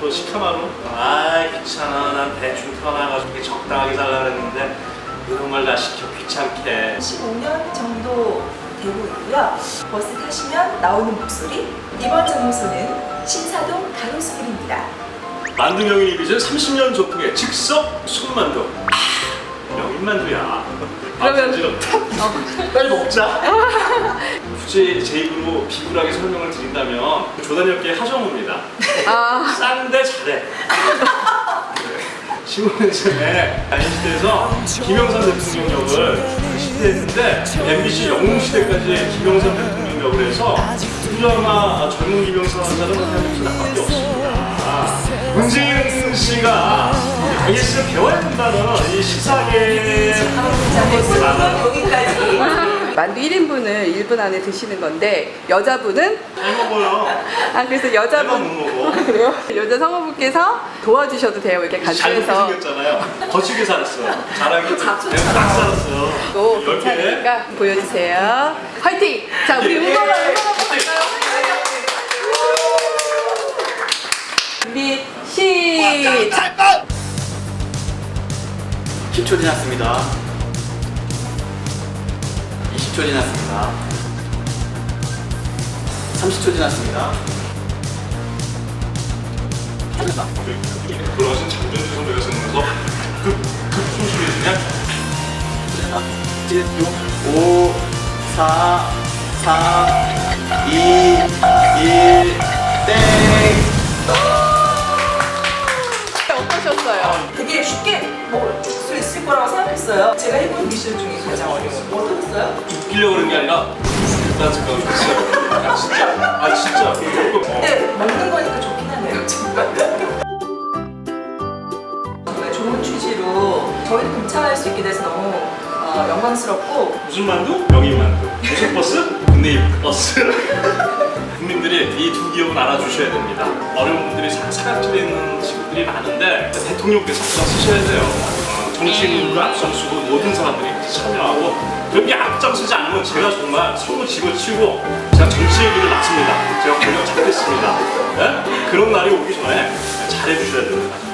또 시카마루. 아 귀찮아. 난 대충 태어나가지고 적당하게 살라 그랬는데 이런 걸 다 시켜 귀찮게. 15년 정도 되고 있고요. 버스 타시면 나오는 목소리. 이번 정류소는 신사동 가로수길입니다. 만두 명인이 빚은 30년 전통의 즉석 손만두. 아, 명인만두야. 그러면- 어지럽다. 빨리 먹자. 굳이 제 입으로 비굴하게 설명을 드린다면 조단위업계의 하정우입니다. 아, 싼데 잘해. 15년 전에 야인시대에서 김영삼 대통령 역을 시대했는데 MBC 영웅 시대까지 김영삼 대통령 역을 해서 드라마 젊은 김영삼 환자는 대한민국 나밖에 없습니다. 문재인 씨가 IS를 배워야 된다는 이 시사계 자, 네, 프로그램 여기까지. 만두 1인분을 1분 안에 드시는 건데 여자분은 잘 먹어요. 아 그래서 내가 못 여자분 먹어. 그래요? 여자 성우분께서 도와주셔도 돼요. 이렇게 잘못 간주해서 생겼잖아요. 거칠게 살았어요. 잡초 내가 딱 살았어요. 또 열 개. 괜찮으니까 보여주세요. 화이팅! 자 우리 예. 응원하고 화이팅! 갈까요? 준비 시작! 10초 지났습니다. 20초 지났습니다. 30초 지났습니다. 돌아가신 장전주 선배가 생각나서 급, 급 소식이 그냥 7, 6, 5, 4, 3, 2, 1, 땡! 어떠셨어요? 되게 쉽게 먹을 수 있을 거라고 했어요. 제가 해본 미션 중에 가장 어려워요. 뭐 어떠셨어요? 웃기려고 그런 게 아니라 일단 생각을 했어요. 아 진짜, 아 진짜. 근데 먹는 거니까 좋긴 하네요. 정말. 정말 좋은 취지로 저희도 동참할 수 있게 돼서 너무 어, 영광스럽고 무슨 만두? 명인 만두. 무슨 버스? 국내입 버스. 국민들이 이 두 기업은 알아주셔야 됩니다. 어려운 분들이 사- 사각지대에 있는 친구들이 많은데 대통령께서 앞장서셔야 돼요. 어, 정치인도 앞장서고 모든 사람들이 참여하고 여기 앞장서지 않으면 제가 정말 손을 집어치우고 제가 정치 얘기를 낳습니다. 제가 권력 잡겠습니다. 네? 그런 날이 오기 전에 잘해주셔야 됩니다.